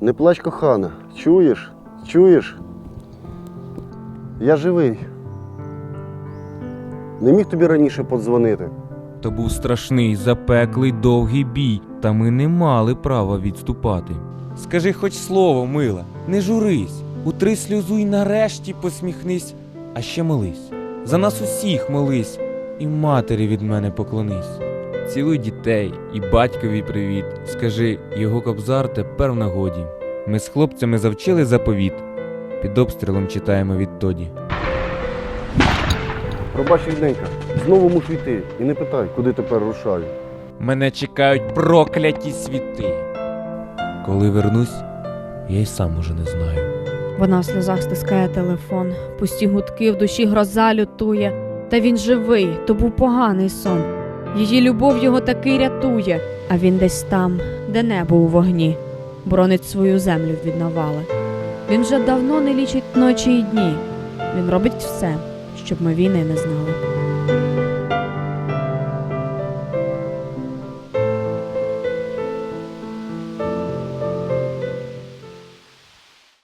Не плач, кохана. Чуєш? Чуєш? Я живий. Не міг тобі раніше подзвонити. То був страшний, запеклий, довгий бій, та ми не мали права відступати. Скажи хоч слово, мила, не журись, утри сльозу й нарешті посміхнись, а ще молись. За нас усіх молись, і матері від мене поклонись. Цілуй дітей і батькові привіт. Скажи, його кобзар тепер в нагоді. Ми з хлопцями завчили заповіт. Під обстрілом читаємо відтоді. Пробач, рідненька, знову мушу йти. І не питай, куди тепер рушаю. Мене чекають прокляті світи. Коли вернусь, я й сам уже не знаю. Вона в сльозах стискає телефон, пусті гудки в душі гроза лютує. Та він живий, то був поганий сон. Її любов його таки рятує, а він десь там, де небо у вогні, боронить свою землю від навали. Він вже давно не лічить ночі й дні. Він робить все, щоб ми війни не знали.